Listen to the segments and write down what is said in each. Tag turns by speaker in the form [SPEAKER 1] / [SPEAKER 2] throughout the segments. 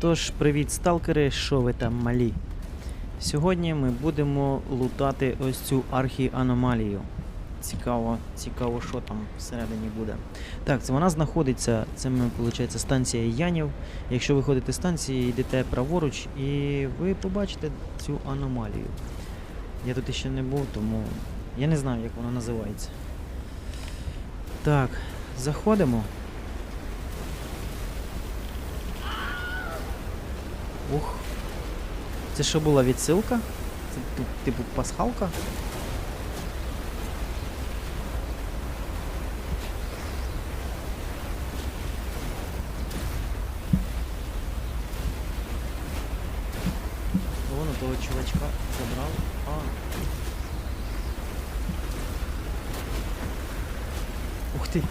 [SPEAKER 1] Тож, привіт, сталкери, що ви там малі? Сьогодні ми будемо лутати ось цю архіаномалію. Цікаво, цікаво, що там всередині буде. Так, це вона знаходиться, це виходить, станція Янів. Якщо ви ходите з станції, йдете праворуч і ви побачите цю аномалію. Я тут ще не був, тому я не знаю, як вона називається. Так, заходимо. Ух. Це що була відсилка? Це типу пасхалка? Вон у того чувачка забрав. А. Ух ти!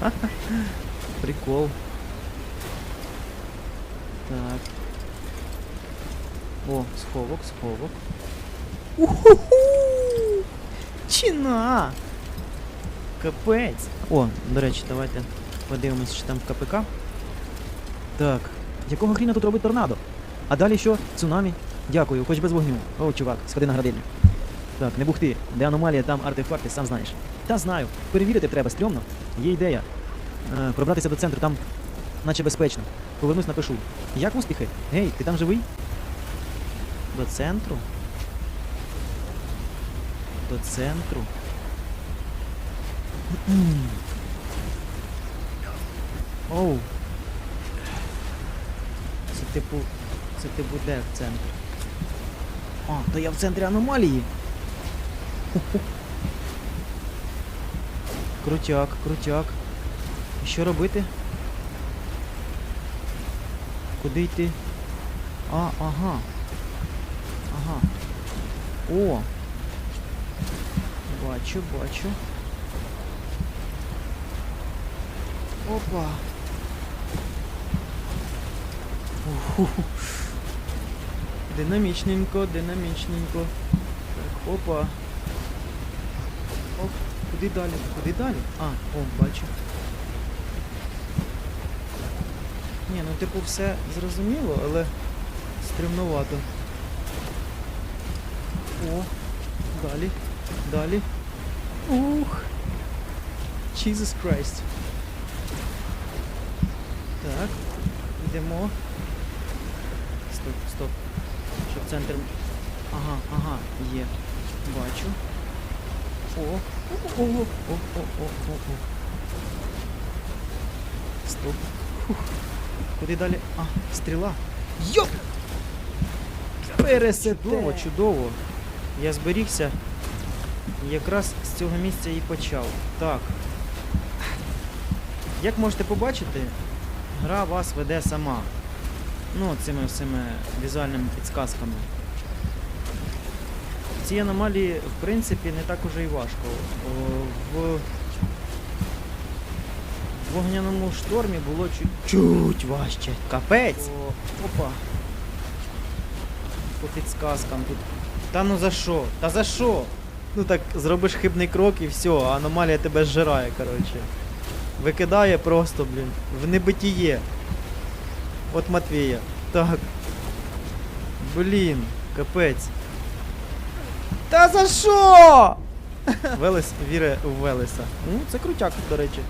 [SPEAKER 1] Прикол. Так. О, сховок, сховок. Уху! Чина! Капець! О, до речі, давайте подивимось, що там КПК. Так. Якого хріна тут робить торнадо? А далі що? Цунамі? Дякую, хоч без вогню. О, чувак, сходи на градильню. Так, не бухти. Де аномалія, там артефакти, сам знаєш. Та знаю. Перевірити треба, стрьомно. Є ідея. Е, пробратися до центру, там наче безпечно. Повернусь, напишу. Як успіхи? Гей, ти там живий? До центру? До центру. Оу. Це типу. Це типу де в центрі? А, то я в центрі аномалії. Крутяк, крутяк. І що робити? Куди йти? А, ага. Ага. О! Бачу, бачу. Опа. Уху. Динамічненько, динамічненько. Так, опа. Оп, куди далі? Куди далі? А, о, бачу. Ні, ну типу все зрозуміло, але стримнувато. О, далі, далі. Ух! Jesus Christ. Так, йдемо. Стоп, стоп. Щоб центр... Ага, ага, є. Бачу. О, о, о, о, о, о, о, о. Стоп. Фух. Куди далі? А, стріла. Йоп! Пересетово, чудово. Я зберігся. Якраз з цього місця і почав. Так. Як можете побачити, гра вас веде сама. Ну, цими всіми візуальними підсказками. Ці аномалії, в принципі, не так уже і важко. В в вогняному штормі було чуть-чуть важче. Капець! О, опа. По підсказкам тут. Та ну за що? Та за що? Ну так зробиш хибний крок і все, а аномалія тебе зжирає, коротше. Викидає просто, блін, в небитіє. От Матвія. Так. Блін, капець. Та за що? Велес віре в Велеса. Ну, це крутяк, до речі.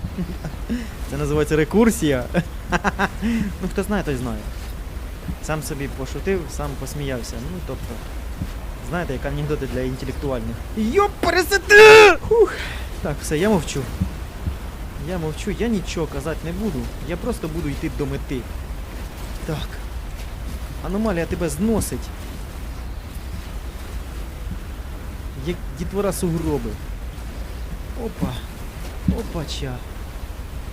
[SPEAKER 1] Це називається рекурсія. ну, хто знає, той знає. Сам собі пошутив, сам посміявся. Ну, тобто, знаєте, як анекдоти для інтелектуальних. Йоп, пересети! Хух. Так, все, я мовчу. Я мовчу, я нічого казати не буду. Я просто буду йти до мети. Так. Аномалія тебе зносить. Як дітвора сугроби. Опа. Опача.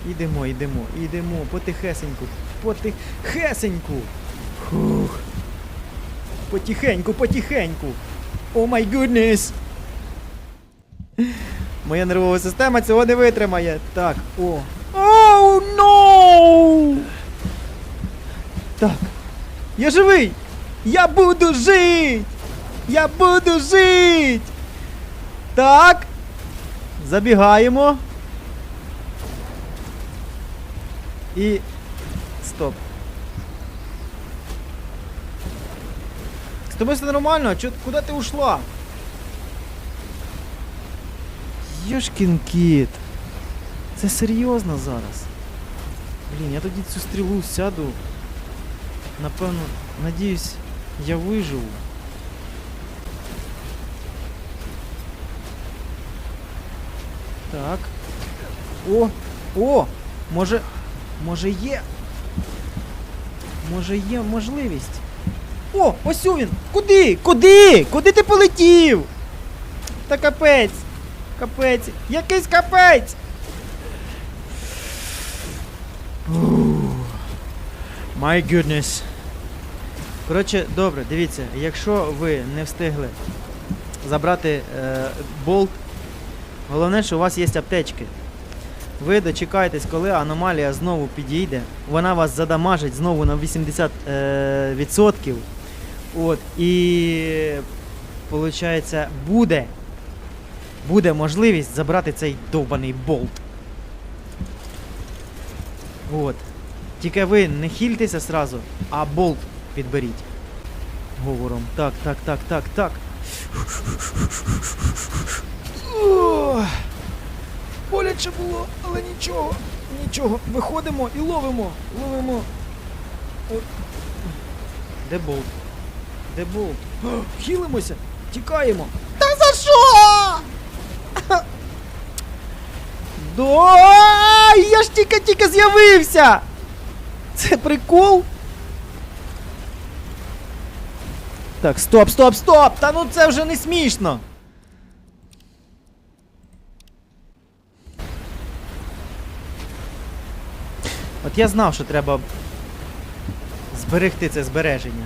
[SPEAKER 1] Ідемо, йдемо, йдемо, потихесеньку, потихесеньку. Фух. Потихеньку, потихеньку. О май гуднес. Моя нервова система цього не витримає. Так, о. Оу, ноу! Так. Я живий! Я буду жить! Я буду жить! Так. Забігаємо. І. Стоп. З тобою все нормально? А чо, куди ти ушла? Йошкін кіт. Це серйозно зараз. Блін, я тоді цю стрілу сяду. Напевно, надіюсь, я виживу. Так. О! О! Може. Може є. Може є можливість. О! Ось він! Куди? Куди? Куди ти полетів? Та капець! Капець! Якийсь капець! My goodness. Коротше, добре, дивіться, якщо ви не встигли забрати е, болт, головне, що у вас є аптечки. Ви дочекаєтесь, коли аномалія знову підійде, вона вас задамажить знову на 80%. Е, відсотків. От, і виходить, буде, буде можливість забрати цей довбаний болт. От. Тільки ви не хільтеся сразу, а болт підберіть. Говором. Так, так, так, так, так. Боляче було, але нічого, нічого. Виходимо і ловимо, ловимо. О. Де болт? Де? О, Хілимося, тікаємо. Та за що? Да, я ж тільки-тільки з'явився! Це прикол? Так, стоп, стоп, стоп! Та ну це вже не смішно! От я знав, що треба зберегти це збереження.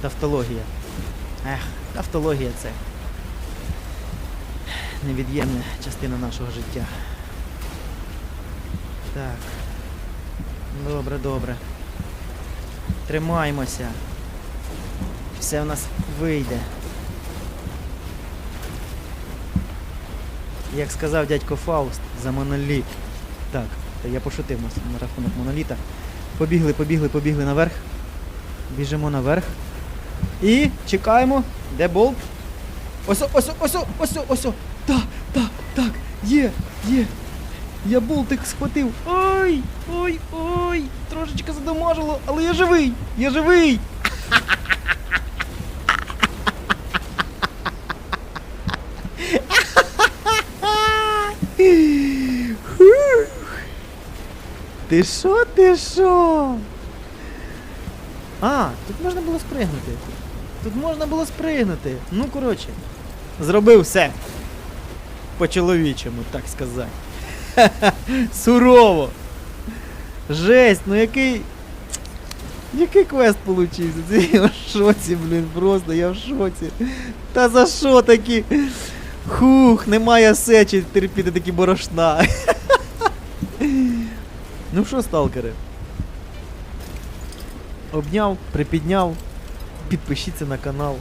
[SPEAKER 1] Тавтологія. Ех, тавтологія це. Невід'ємна частина нашого життя. Так. Добре, добре. Тримаймося. Все в нас вийде. Як сказав дядько Фауст, за моноліт. Так, та я пошутив на рахунок моноліта. Побігли, побігли, побігли наверх. Біжимо наверх. І чекаємо. Де болт? Ось, ось, ось, о, ось, ось. Так, так, так, є, є. Я болтик схватив. Ой, ой, ой. Трошечки задамажило, але я живий! Я живий! Ти що, ти що? А, тут можна було спригнути. Тут можна було спригнути. Ну, коротше, зробив все. По-чоловічому, так сказати. Сурово. Жесть, ну який. Який квест получився? Я в шоці, блін, просто я в шоці. Та за що такі? Хух, немає сечі терпіти такі борошна. ну що, сталкери? Обняв, припідняв. Підпишіться на канал.